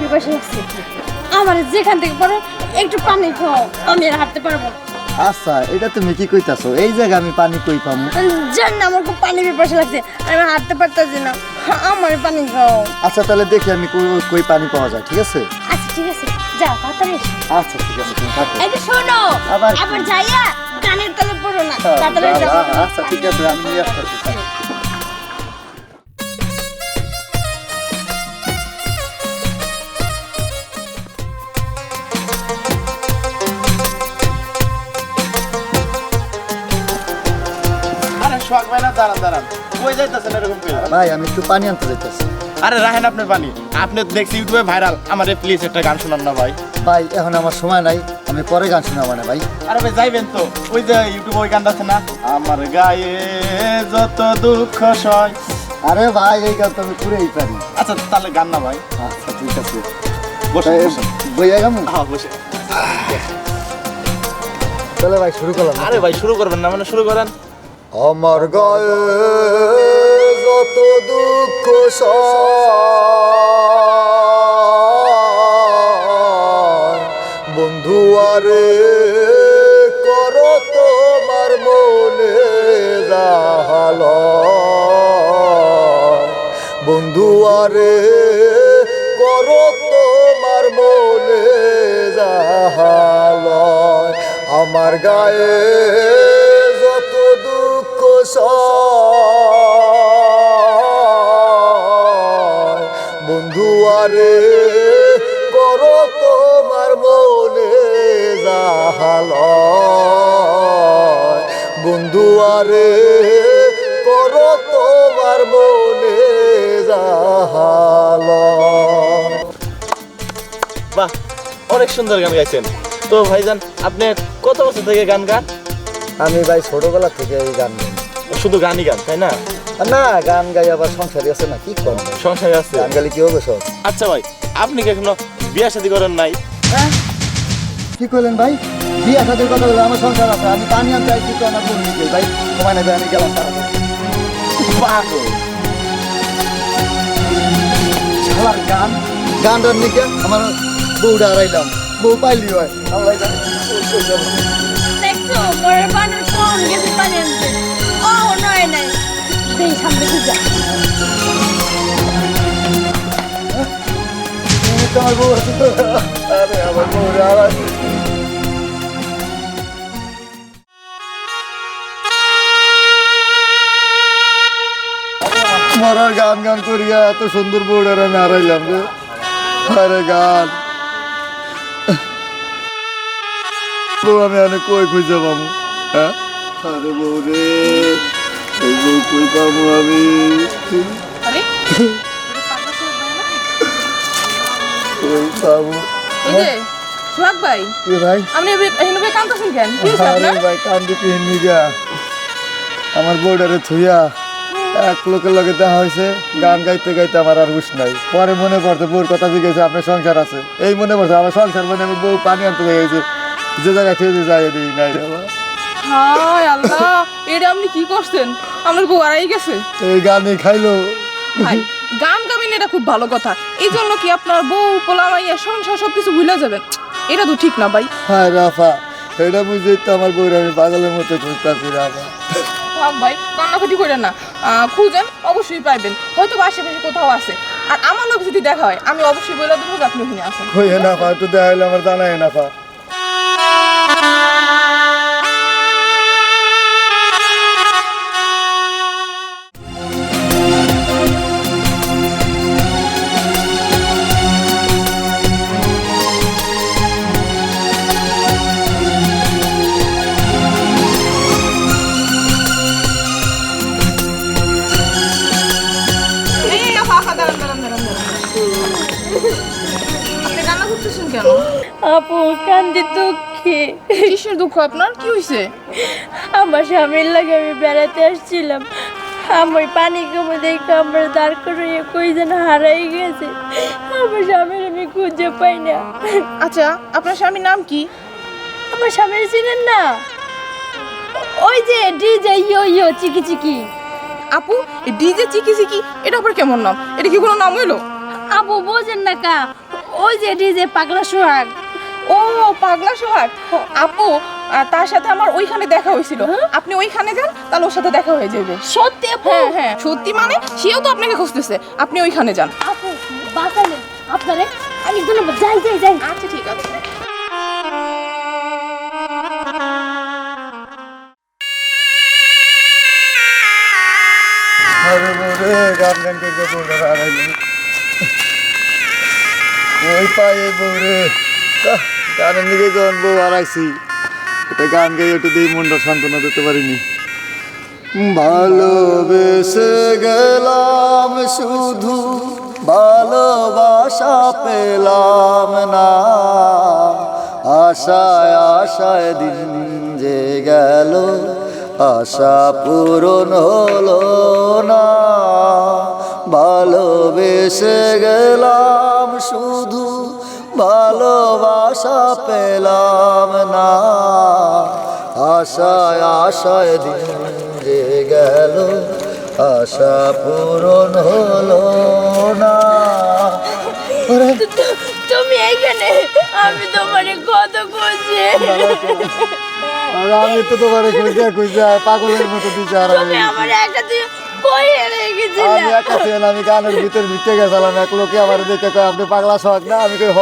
পিপাসা লাগছে আমার যেখান থেকে পারো একটু পানি খাও আমি আর হাঁটতে পারব আচ্ছা এটা তুমি কি কইতাছো? এই জায়গা আমি পানি কই পামু? জান না আমার খুব পানি পিপাসা লাগছে আমি হাঁটতে পারতেছি না। আমার পানি খাও। আচ্ছা তাহলে দেখি আমি কই- কই পানি পাওয়া যায় ঠিক আছে? আচ্ছা ঠিক আছে। যাও তাড়াতাড়ি আচ্ছা ঠিক আছে তুমি থাকো। এই শোনো আবার? আবার যাইয়া কানের তলে পড়ো না তাড়াতাড়ি যাও। আচ্ছা ঠিক আছে আমি নিয়ে দাঁড়ান দাঁড়ান। কই যাইতেছেন এরকম করে ভাই আমি একটু পানি আনতে যাইতেছি। আরে রাহেন আপনার পানি। আপনি দেখছি ইউটিউবে ভাইরাল। আমারে প্লিজ একটা গান শোনান না ভাই। ভাই এখন আমার সময় নাই। আমি পরে গান শোনাবো না ভাই। আরে ভাই যাইবেন তো। ওই যে ইউটিউবে ওই গানটা আছে না? আমার গায়ে যত দুঃখ সয়। আরে ভাই এই গান তো আমি পুরেই পারি। আচ্ছা তাহলে গান না ভাই। আচ্ছা ঠিক আছে। বসে বইয়া গামু? হ্যাঁ বসে তাহলে ভাই শুরু করলাম। আরে ভাই শুরু করবেন না মানে শুরু করেন। আমার গায়ে যত দুঃখ বন্ধু, আরে করো তোমার মনে রাহাল বন্ধু, আরে করো তোমার মনে রাহাল আমার গায়ে বন্ধু আরে করো তোমার মনে জাহাল বন্ধু আরে করো তোমার মনে জাহাল বাহ অনেক সুন্দর গান গাইছেন। তো ভাইজান আপনি কত বছর থেকে গান গান? আমি ভাই ছোটবেলা থেকে এই গান গাই। শুধু গানই গান তাই না? না গান গাই আবার সংসারী আছে না কি করব সংসারে আছে। গান গালি কি হবে সব? আচ্ছা ভাই আপনি কি এখনও বিয়ে শাদী করেন নাই? কি করলেন ভাই? বিয়ে সাথের কথা বলে আমার সংসার আছে আমি পানি আনতে আইছি তো আমার বোন নিকে ভাই সময় নেবে আমি গেলাম তাড়াতাড়ি শালার গান গানটার নিকে আমার বউটা হারাইলাম। বউ পাইলি হয়। দেখছ পরের পানির কোন গেছে পানি আনতে? নয় নাই। দেই সামনে যা। তুমি তো আমার বউ। আরে আমার বউটা হারাই মরার গান গান করিয়া এত সুন্দর বউটার আমি হারাইলাম রে। আরে গান। বউ আমি অনেক কই খুঁজে পাবো হ্যাঁ? আরে বউ এই সোহাগ ভাই কি ভাই? আপনি এখানে কেন? কি আপনার? ভাই গা আমার বউডারে থুইয়া এক লোকের লগে দেখা হয়েছে গান গাইতে গাইতে আমার আর হুশ নাই। পরে মনে পড়ছে বউর কথা জিজ্ঞেস আপনার সংসার আছে? এই মনে পড়ছে আমার সংসার মানে আমি বউ পানি আনতে গেছে যে জায়গায় খেয়ে যাই দিই নাই। বাবা। হায় আল্লাহ এটা আপনি কি করছেন? বউ আড়াই গেছে। এই গানে খাইলো। ভাই গান গাবেন এটা খুব ভালো কথা। এই জন্য কি আপনার বউ পোলা মাইয়া সংসার সব কিছু ভুলে যাবেন এটা তো ঠিক না ভাই। হায় রাফা এটা বুঝে তো আমার বউর আমি পাগলের মতো খুঁজতেছি রাফা। থাক ভাই কান্নাকাটি করেন না। খুঁজেন অবশ্যই পাইবেন। হয়তো আশেপাশে কোথাও আছে। আর আমার লোক যদি দেখা হয় আমি অবশ্যই বলে দেবো যে আপনি ওখানে আসেন। নাফা একটু দেখা হইলে আমার জানাই নাফা এই, আপু কান্দি দুঃখে। কিসের দুঃখ আপনার? কি হয়েছে আমার স্বামীর লাগে আমি বেড়াতে আসছিলাম। আমার পানি কমে দেখে আমার দাঁড় করিয়ে কই যেন হারাই গেছে। আমার স্বামীর আমি খুঁজে পাই না। আচ্ছা আপনার স্বামীর নাম কি? আমার স্বামীর ছিলেন না? ওই যে ডিজে ইয়ো ইয়ো চিকি চিকি আপু ডিজে চিকি চিকি এটা আবার কেমন নাম? এটা কি কোনো নাম হইল? আপু বোঝেন না কা ওই যে ডিজে পাগলা সোহাগ। ও পাগলা সোহাগ। আপু তার সাথে আমার ওইখানে দেখা হয়েছিল। আপনি ওইখানে যান তাহলে ওর সাথে দেখা হয়ে যাবে। সত্যি আপু? হ্যাঁ হ্যাঁ। সত্যি মানে সেও তো আপনাকে খুঁজতেছে। আপনি ওইখানে যান। আপু বাঁচালেন আপনারে? অনেক ধন্যবাদ যাই যাই যাই। আচ্ছা ঠিক আছে। ওই পায়ে বউরে? গানের দিকে যখন বউ হারাইছি এটা গান গাই একটু দিয়ে মনটা সান্ত্বনা দিতে পারিনি। ভালোবেসে গেলাম শুধু, ভালোবাসা পেলাম না। আশায় আশায় দিন যে গেল, আশা পূরণ হলো না। ভালোবেসে গেলাম শুধু ভালোবাসা পেলাম না। আশায় আশায় দিন যে গেল আশা পূরণ হলো না। তুমি এইখানে আমি তোমারে কত খুঁজি আর আমি তো তোমার খুঁজে খুঁজে পাগলের মতো আর তুমি আমার একা আমি একা ছিলাম আমি গানের ভিতর ভিতরে গেছিলাম। এক লোকে আমার দেখে কয় আপনি পাগলা শখ না? আমি কই হ।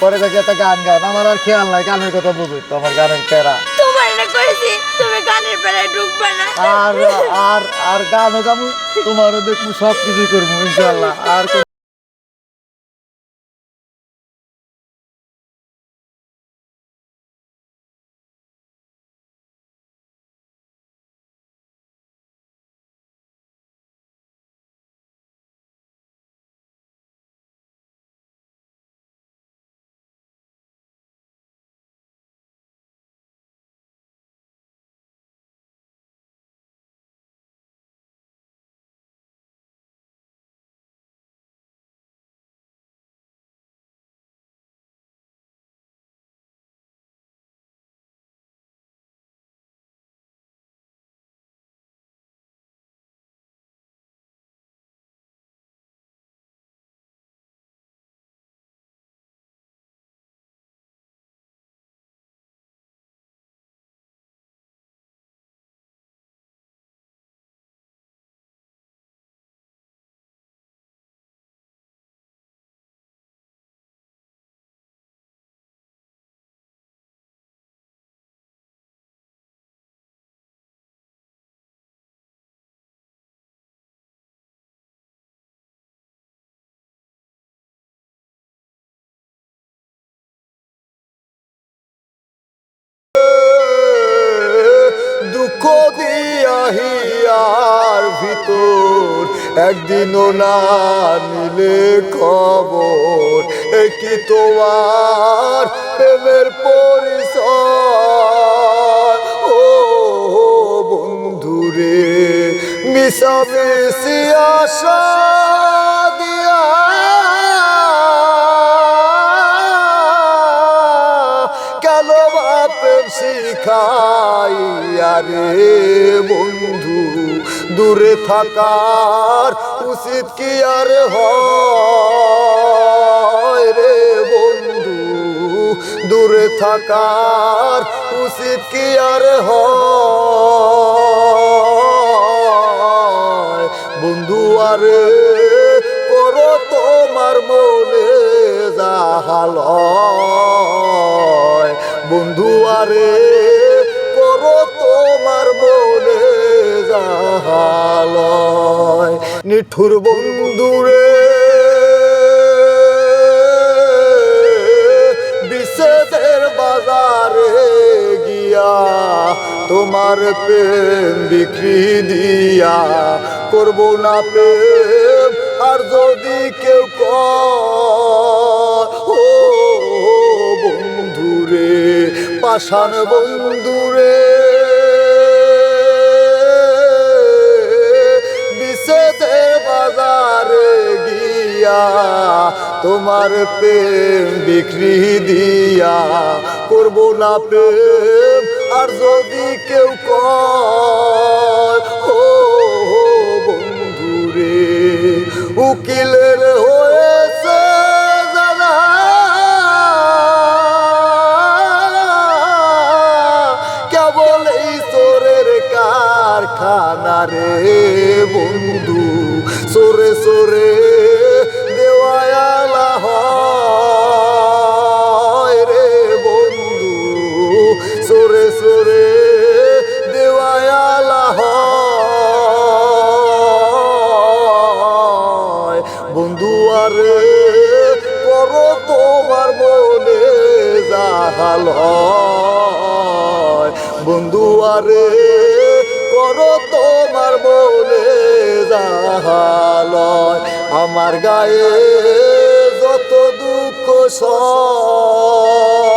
পরে দেখি একটা গান গান আমার আর খেয়াল নাই গানের কথা বুঝুই তো আমার গানের প্যারা আর আর আর গানও গামু তোমারও দেখব সব কিছুই করব ইনশাল্লাহ আর দুঃখ ভিতর একদিনও না নিলে খবর। একই তোমার প্রেমের পরিচয়? ও বন্ধুরে মিশাবে আশা রে বন্ধু, দূরে থাকার উচিত কি আর হয় রে বন্ধু? দূরে থাকার উচিত কি আর হয়? বন্ধু, আরে করো তোমার মনে যাহাল বন্ধু, আরে যাহাল নিঠুর বন্ধুরে বিশেষের বাজারে গিয়া তোমার প্রেম বিক্রি দিয়া করব না প্রেম, আর যদি কেউ ও বন্ধুরে পাষাণ বন্ধুরে দিয়া, তোমার প্রেম বিক্রি দিয়া। করব না প্রেম, আর যদি কেউ কয়, ও বন্ধু রে উকিলের হয়ে কারখানা রে বন্ধু সরে সরে বন্ধু আর করো তোমার বলে জাহালয় আমার গায়ে যত দুঃখ সব